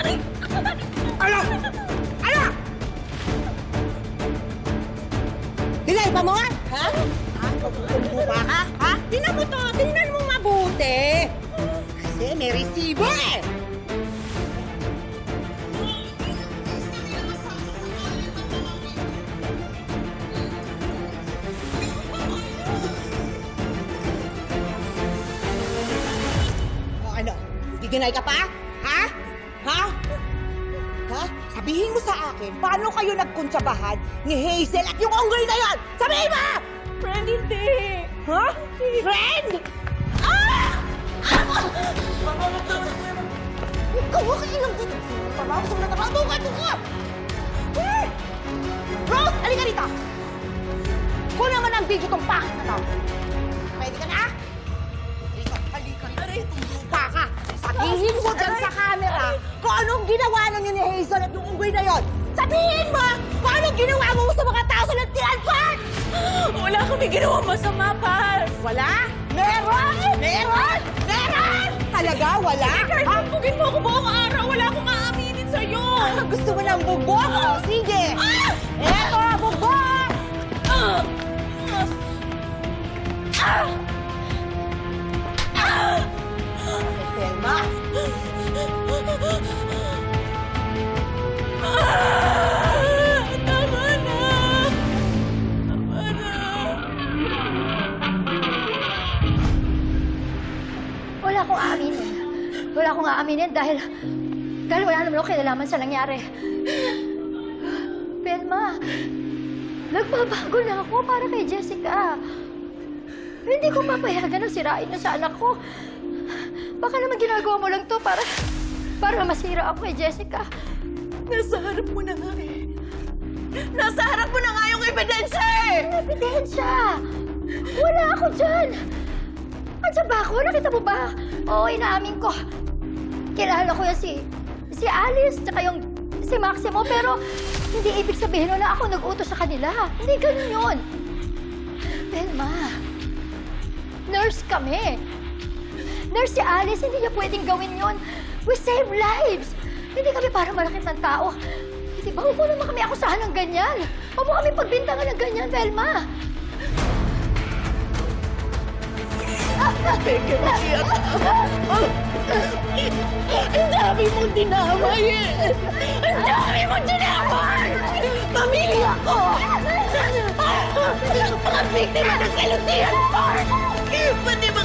Ano? Ano? Dinay pa mo? Ha? Pagkukumpo ka ha? Tingnan mo to. Tingnan mo mabuti. Kasi may resibo eh. O ano? Giginay ka pa? Ha? Ha? Ha? Sabihin mo sa akin, paano kayo nagkuntsabahan ni Hazel at yung unggoy na yon? Sabihin mo! Friend, hindi. Ha? Friend? Ah! Ikaw, huwag kayo lang dito. Trabaho sa mga trabaho. Doon ka, doon ka! Eh! Rose, halika rito! Kunin mo ng video tong pangit na to. Pwede ka na? Rito, halika rito. Tumpa Sabihin mo dyan sa camera kung anong ginawa ninyo ni Hazel at yung unggoy na yon. Sabihin mo kung anong ginawa mo sa mga tao sa Lantian Park! Wala kami ginawa masama, Pals. Wala? Meron! Meron! Meron! Talaga, wala? Kahit bugbugin mo ako buong araw, wala akong aaminin sa'yo. Ah, gusto mo ng bugbog? Oh, sige! Ah! Eto, Wala akong aaminin dahil... Dahil wala naman ako kinalaman sa nangyari. Pelma, nagbabago na ako para kay Jessica. Hindi ko papayagan na sirain niyo sa anak ko. Baka naman ginagawa mo lang to para... para masira ako kay Jessica. Nasa harap mo na nga eh. Nasa harap mo na nga yung ebidensya eh! Ebidensya! Wala ako dyan! Andiyan ba ako? Nakita mo ba? Oo, inaamin ko. Kilala ko yan si... si Alice, tsaka yung si Maximo, pero hindi ibig sabihin nun na ako nag-utos sa kanila. Hindi ganun yun. Telma, nurse kami. Nurse si Alice, hindi niya pwedeng gawin yun. We save lives. Hindi kami para malakit ng tao. Hindi ba? Huwag naman kami akusahan ng ganyan. Huwag mo kami pagbintangan ng ganyan, Velma. Teke, makiyak Ang dami mong dinamay eh! Ang dami mong dinamay! Pamilya ko! Mga biktima ng Kalutian Park! Pati mga